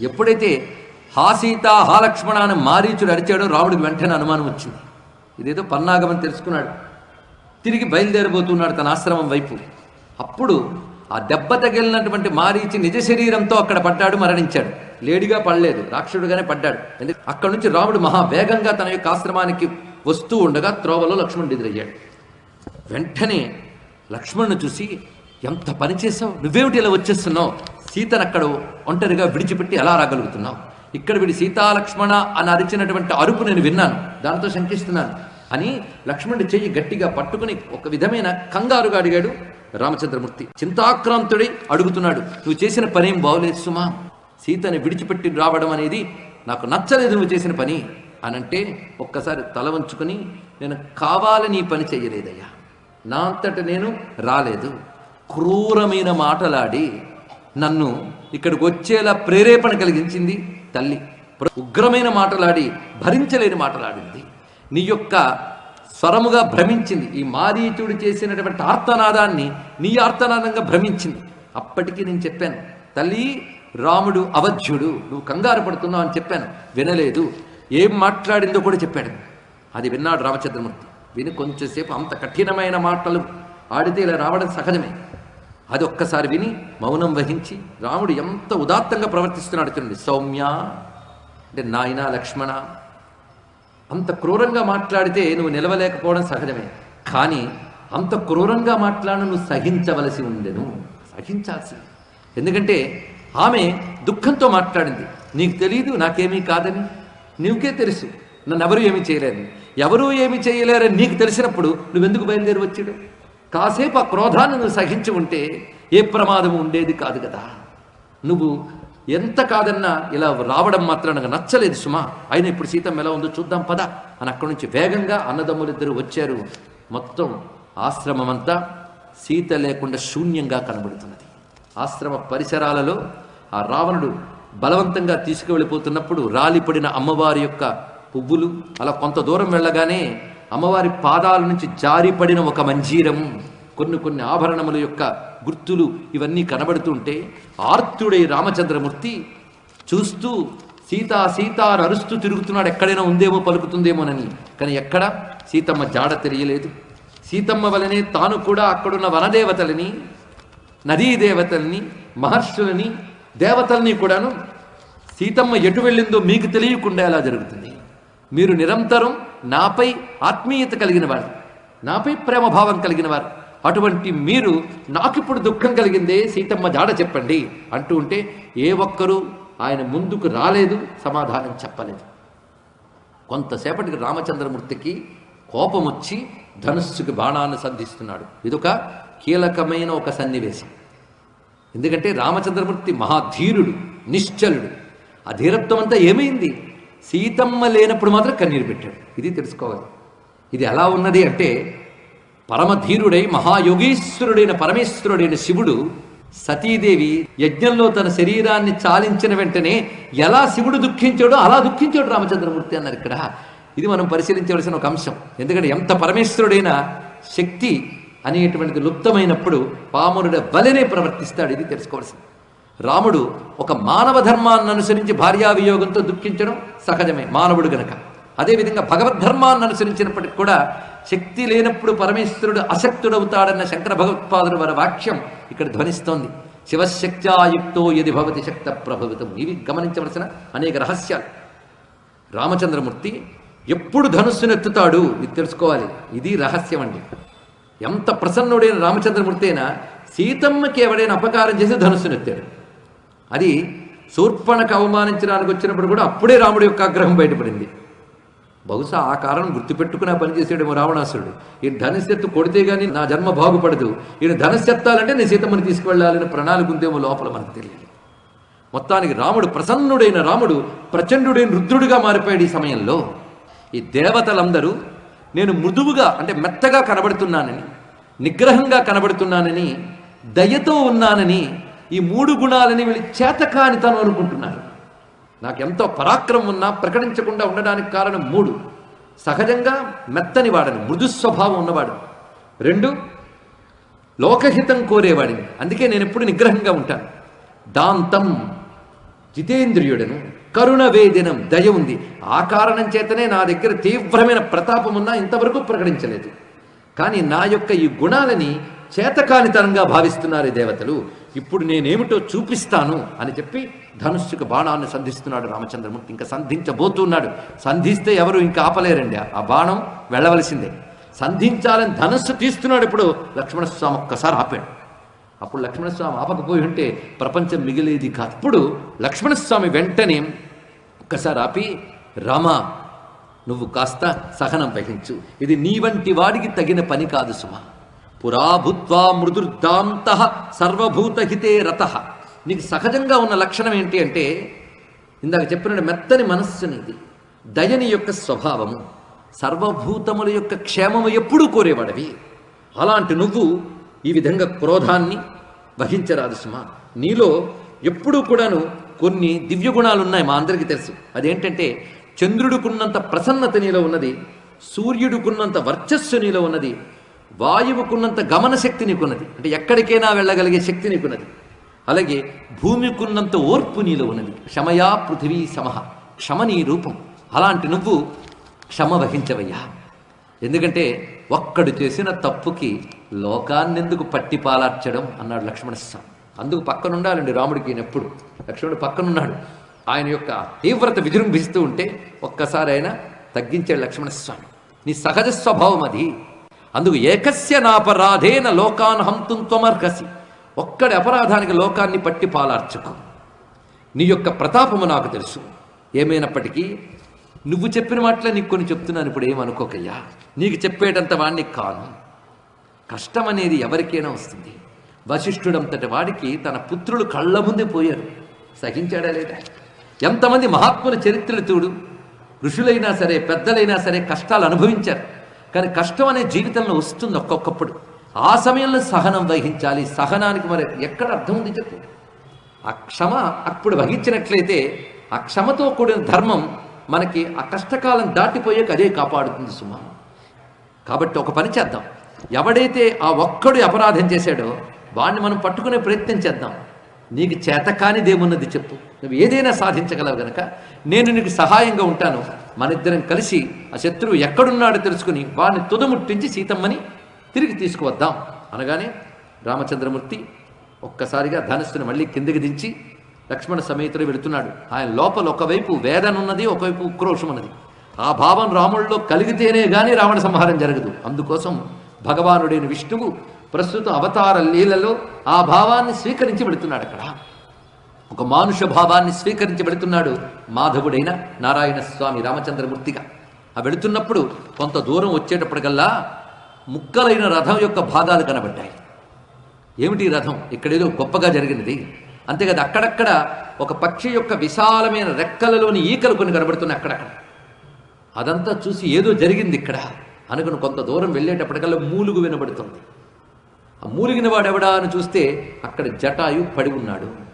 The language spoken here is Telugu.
ఎప్పుడైతే హా సీత హా లక్ష్మణ అని మారీచుడు అరిచాడో రాముడికి వెంటనే అనుమానం వచ్చింది. ఇదేదో పన్నాగమని తెలుసుకున్నాడు. తిరిగి బయలుదేరబోతున్నాడు తన ఆశ్రమం వైపు. అప్పుడు ఆ దెబ్బ తగిలినటువంటి మారీచి నిజ శరీరంతో అక్కడ పడ్డాడు మరణించాడు. లేడిగా పడలేదు రాక్షసుడుగానే పడ్డాడు. అక్కడ నుంచి రాముడు మహా వేగంగా తన యొక్క ఆశ్రమానికి వస్తూ ఉండగా త్రోవలో లక్ష్మణుడు ఎదురయ్యాడు. వెంటనే లక్ష్మణ్ను చూసి ఎంత పని చేసావు నువ్వేమిటి ఇలా వచ్చేస్తున్నావు? సీతను అక్కడ ఒంటరిగా విడిచిపెట్టి ఎలా రాగలుగుతున్నావు? ఇక్కడ వీడి సీతా లక్ష్మణ అని అరిచినటువంటి అరుపు నేను విన్నాను. దాంతో శంకిస్తున్నాను. అని లక్ష్మణుడి చెయ్యి గట్టిగా పట్టుకుని ఒక విధమైన కంగారుగా అడిగాడు రామచంద్రమూర్తి. చింతాక్రాంతుడై అడుగుతున్నాడు నువ్వు చేసిన పనేం బాగోలేదు సుమా. సీతని విడిచిపెట్టి రావడం అనేది నాకు నచ్చలేదు నువ్వు చేసిన పని. అనంటే ఒక్కసారి తల వంచుకొని నేను కావాలని పని చేయలేదయ్యా నా అంతట నేను రాలేదు. క్రూరమైన మాటలాడి నన్ను ఇక్కడికి వచ్చేలా ప్రేరేపణ కలిగించింది తల్లి. ప్ర- ఉగ్రమైన మాటలాడి భరించలేని మాటలాడింది. నీ యొక్క స్వరముగా భ్రమించింది. ఈ మారీచుడు చేసినటువంటి ఆర్తనాదాన్ని నీ ఆర్తనాదంగా భ్రమించింది. అప్పటికి నేను చెప్పాను తల్లి రాముడు అవధ్యుడు నువ్వు కంగారు పడుతున్నావు అని చెప్పాను. వినలేదు. ఏం మాట్లాడిందో కూడా చెప్పాడు. అది విన్నాడు రామచంద్రమూర్తి. విని కొంచెంసేపు అంత కఠినమైన మాటలు ఆడితే ఇలా రావడం సహజమే. అది ఒక్కసారి విని మౌనం వహించి రాముడు ఎంత ఉదాత్తంగా ప్రవర్తిస్తున్నాడు చూడండి. సౌమ్య అంటే నాయన లక్ష్మణ అంత క్రూరంగా మాట్లాడితే నువ్వు నిలవలేకపోవడం సహజమే. కానీ అంత క్రూరంగా మాట్లాడిన నువ్వు సహించవలసి ఉండెను. సహించాల్సి ఎందుకంటే ఆమె దుఃఖంతో మాట్లాడింది. నీకు తెలియదు నాకేమీ కాదని. నీకే తెలుసు. నన్ను ఎవరు ఏమీ చేయలేరు. ఎవరూ ఏమీ చేయలేరని నీకు తెలిసినప్పుడు నువ్వెందుకు బయలుదేరి వచ్చాడు? కాసేపు ఆ క్రోధాన్ని నువ్వు సహించి ఉంటే ఏ ప్రమాదం ఉండేది కాదు కదా. నువ్వు ఎంత కాదన్నా ఇలా రావడం మాత్రం నాకు నచ్చలేదు సుమా. అయినా ఇప్పుడు సీతమ్మ ఎలా ఉందో చూద్దాం పద. అని అక్కడి నుంచి వేగంగా అన్నదమ్ములిద్దరూ వచ్చారు. మొత్తం ఆశ్రమమంతా సీత లేకుండా శూన్యంగా కనబడుతున్నది. ఆశ్రమ పరిసరాలలో ఆ రావణుడు బలవంతంగా తీసుకువెళ్ళిపోతున్నప్పుడు రాలిపడిన అమ్మవారి యొక్క పువ్వులు అలా కొంత దూరం వెళ్ళగానే అమ్మవారి పాదాల నుంచి జారిపడిన ఒక మంజీరము కొన్ని కొన్ని ఆభరణముల యొక్క గుర్తులు ఇవన్నీ కనబడుతుంటే ఆర్తుడై రామచంద్రమూర్తి చూస్తూ సీతా సీత అని అరుస్తూ తిరుగుతున్నాడు ఎక్కడైనా ఉందేమో పలుకుతుందేమోనని. కానీ ఎక్కడ? సీతమ్మ జాడ తెలియలేదు. సీతమ్మ వలనే తాను కూడా అక్కడున్న వనదేవతలని నదీ దేవతల్ని మహర్షులని దేవతల్ని కూడాను సీతమ్మ ఎటు వెళ్ళిందో మీకు తెలియకుండా ఎలా జరుగుతుంది? మీరు నిరంతరం నాపై ఆత్మీయత కలిగిన వారు నాపై ప్రేమభావం కలిగిన వారు అటువంటి మీరు నాకిప్పుడు దుఃఖం కలిగిందే సీతమ్మ జాడ చెప్పండి అంటూ ఉంటే ఏ ఒక్కరూ ఆయన ముందుకు రాలేదు సమాధానం చెప్పలేదు. కొంతసేపటికి రామచంద్రమూర్తికి కోపం వచ్చి ధనుస్సుకి బాణాన్ని సంధిస్తున్నాడు. ఇదొక కీలకమైన ఒక సన్నివేశం. ఎందుకంటే రామచంద్రమూర్తి మహాధీరుడు నిశ్చలుడు. ఆ ధీరత్వం అంతా ఏమైంది? సీతమ్మ లేనప్పుడు మాత్రం కన్నీరు పెట్టాడు. ఇది తెలుసుకోవాలి. ఇది ఎలా ఉన్నది అంటే పరమధీరుడై మహాయోగీశ్వరుడైన పరమేశ్వరుడైన శివుడు సతీదేవి యజ్ఞంలో తన శరీరాన్ని చాలించిన వెంటనే ఎలా శివుడు దుఃఖించాడో అలా దుఃఖించాడు రామచంద్రమూర్తి అన్నారు ఇక్కడ. ఇది మనం పరిశీలించవలసిన ఒక అంశం. ఎందుకంటే ఎంత పరమేశ్వరుడైన శక్తి అనేటువంటిది లుప్తమైనప్పుడు పామునుడ వలనే ప్రవర్తిస్తాడు. ఇది తెలుసుకోవాల్సింది. రాముడు ఒక మానవ ధర్మాన్ని అనుసరించి భార్యావియోగంతో దుఃఖించడం సహజమే మానవుడు గనక. అదేవిధంగా భగవద్ధర్మాన్ని అనుసరించినప్పటికి కూడా శక్తి లేనప్పుడు పరమేశ్వరుడు అశక్తుడవుతాడన్న శంకర భగవత్పాదుడు వారి వాక్యం ఇక్కడ ధ్వనిస్తోంది. శివశక్త్యాయుక్తో యది భవతి శక్త ప్రభవితం ఇవి గమనించవలసిన అనేక రహస్యాలు. రామచంద్రమూర్తి ఎప్పుడు ధనుస్సును ఎత్తుతాడు ఇది తెలుసుకోవాలి. ఇది రహస్యం అండి. ఎంత ప్రసన్నుడైన రామచంద్రమూర్తి అయినా సీతమ్మకి ఎవడైనా అపకారం చేసి ధనుస్సునెత్తాడు. అది శూర్పణకు అవమానించడానికి వచ్చినప్పుడు కూడా అప్పుడే రాముడి యొక్క ఆగ్రహం బయటపడింది. బహుశా ఆ కారణం గుర్తుపెట్టుకుని ఆ రావణాసుడు చేసాడేమో ఈ ధనుసెత్తు కొడితే గానీ నా జన్మ బాగుపడదు. ఈయన ధనస్యత్తాలంటే నేను సీతమ్మని తీసుకువెళ్ళాలని ప్రణాళిక ఉందేమో లోపల మనకు తెలియదు. మొత్తానికి రాముడు ప్రసన్నుడైన రాముడు ప్రచండుడైన రుద్రుడిగా మారిపోయాడు ఈ సమయంలో. ఈ దేవతలందరూ నేను మృదువుగా అంటే మెత్తగా కనబడుతున్నానని నిగ్రహంగా కనబడుతున్నానని దయతో ఉన్నానని ఈ మూడు గుణాలని వీళ్ళు చేతకాని తను అనుకుంటున్నారు. నాకెంతో పరాక్రమం ఉన్నా ప్రకటించకుండా ఉండడానికి కారణం మూడు. సహజంగా మెత్తని వాడని మృదు స్వభావం ఉన్నవాడు. రెండు లోకహితం కోరేవాడిని. అందుకే నేను ఎప్పుడు నిగ్రహంగా ఉంటాను. దాంతం జితేంద్రియుడను కరుణవేదినం దయ ఉంది. ఆ కారణం చేతనే నా దగ్గర తీవ్రమైన ప్రతాపం ఉన్నా ఇంతవరకు ప్రకటించలేదు. కానీ నా యొక్క ఈ గుణాలని చేతకానితనంగా భావిస్తున్నారు దేవతలు. ఇప్పుడు నేనేమిటో చూపిస్తాను అని చెప్పి ధనుస్సుకు బాణాన్ని సంధిస్తున్నాడు రామచంద్రమూర్తి. ఇంకా సంధించబోతున్నాడు. సంధిస్తే ఎవరు ఇంకా ఆపలేరండి. ఆ బాణం వెళ్ళవలసిందే. సంధించాలని ధనుస్సు తీస్తున్నాడు ఇప్పుడు లక్ష్మణస్వామి ఒక్కసారి ఆపాడు. అప్పుడు లక్ష్మణస్వామి ఆపకపోయి ఉంటే ప్రపంచం మిగిలేది కాదు. అప్పుడు లక్ష్మణస్వామి వెంటనే ఒక్కసారి ఆపి రామ నువ్వు కాస్త సహనం వహించు. ఇది నీ వంటి వాడికి తగిన పని కాదు సుమ. పురాభుత్వా మృదుర్దాంత సర్వభూతహితే రత. నీకు సహజంగా ఉన్న లక్షణం ఏంటి అంటే ఇందాక చెప్పిన మెత్తని మనస్సు దయని యొక్క స్వభావము సర్వభూతముల యొక్క క్షేమము ఎప్పుడూ కోరేవాడవి. అలాంటి నువ్వు ఈ విధంగా క్రోధాన్ని వహించరాదు సుమా. నీలో ఎప్పుడూ కూడాను కొన్ని దివ్య గుణాలు ఉన్నాయి మా అందరికీ తెలుసు. అదేంటంటే చంద్రుడికున్నంత ప్రసన్నత నీలో ఉన్నది సూర్యుడుకున్నంత వర్చస్సు నీలో ఉన్నది వాయువుకున్నంత గమన శక్తి నీకున్నది. అంటే ఎక్కడికైనా వెళ్ళగలిగే శక్తి నీకున్నది. అలాగే భూమికున్నంత ఓర్పు నీలో ఉన్నది. క్షమయా పృథివీ సమహ క్షమ నీ రూపం. అలాంటి నువ్వు క్షమ వహించవయ్యా. ఎందుకంటే ఒక్కడు చేసిన తప్పుకి లోకాన్నెందుకు పట్టి పాలార్చడం అన్నాడు లక్ష్మణస్వామి అందుకు పక్కనుండాలండి రాముడికి ఈయన ఎప్పుడు. లక్ష్మణుడు పక్కనున్నాడు. ఆయన యొక్క తీవ్రత విజృంభిస్తూ ఉంటే ఒక్కసారి ఆయన తగ్గించాడు లక్ష్మణస్వామి నీ సహజ స్వభావం అది. అందుకు ఏకస్య నాపరాధేన లోకాన్ హంతుం త్వమర్హసి. ఒక్కడి అపరాధానికి లోకాన్ని పట్టి పాలార్చకు. నీ యొక్క ప్రతాపము నాకు తెలుసు. ఏమైనప్పటికీ నువ్వు చెప్పిన మాటలే నీకు కొన్ని చెప్తున్నాను ఇప్పుడు ఏమనుకోకయ్యా నీకు చెప్పేటంత వాణ్ణి కాను. కష్టం అనేది ఎవరికైనా వస్తుంది. వశిష్ఠుడంతటి వాడికి తన పుత్రులు కళ్ళ ముందే పోయారు. సహించాడా లేదా? ఎంతమంది మహాత్ముల చరిత్రలు చూడు. ఋషులైనా సరే పెద్దలైనా సరే కష్టాలు అనుభవించారు. కానీ కష్టం అనే జీవితంలో వస్తుంది ఒక్కొక్కప్పుడు. ఆ సమయంలో సహనం వహించాలి. సహనానికి మరి ఎక్కడ అర్థం ఉంది చెప్పు? ఆ క్షమ అప్పుడు వహించినట్లయితే ఆ క్షమతో కూడిన ధర్మం మనకి ఆ కష్టకాలం దాటిపోయాక అదే కాపాడుతుంది సుమా. కాబట్టి ఒక పని చేద్దాం. ఎవడైతే ఆ ఒక్కడు అపరాధం చేశాడో వాడిని మనం పట్టుకునే ప్రయత్నం చేద్దాం. నీకు చేతకానిదేమున్నది చెప్పు. నువ్వు ఏదైనా సాధించగలవు గనక. నేను నీకు సహాయంగా ఉంటాను. మన ఇద్దరం కలిసి ఆ శత్రువు ఎక్కడున్నాడో తెలుసుకుని వాడిని తుదముట్టించి సీతమ్మని తిరిగి తీసుకువద్దాం. అనగానే రామచంద్రమూర్తి ఒక్కసారిగా ధనస్సును మళ్ళీ కిందకి దించి లక్ష్మణ సమేతుడు వెళుతున్నాడు. ఆయన లోపల ఒకవైపు వేదన ఉన్నది ఒకవైపు ఉక్రోషం ఉన్నది. ఆ భావం రాముల్లో కలిగితేనే గాని రావణ సంహారం జరగదు. అందుకోసం భగవానుడైన విష్ణువు ప్రస్తుతం అవతార లీలలో ఆ భావాన్ని స్వీకరించి వెళుతున్నాడు అక్కడ ఒక మానుష భావాన్ని స్వీకరించి వెళుతున్నాడు మాధవుడైన నారాయణ స్వామి రామచంద్రమూర్తిగా. ఆ వెళుతున్నప్పుడు కొంత దూరం వచ్చేటప్పటికల్లా ముక్కలైన రథం యొక్క భాగాలు కనబడ్డాయి. ఏమిటి రథం? ఇక్కడేదో గొప్పగా జరిగినది. అంతేకాదు అక్కడక్కడ ఒక పక్షి యొక్క విశాలమైన రెక్కలలోని ఈకలు కొన్ని కనబడుతున్నాయి అక్కడక్కడ. అదంతా చూసి ఏదో జరిగింది ఇక్కడ. అనుకుని కొంత దూరం వెళ్ళేటప్పటికల్లా మూలుగు వినబడుతుంది. ఆ మూలిగిన వాడెవడా అని చూస్తే అక్కడ జటాయు పడి ఉన్నాడు.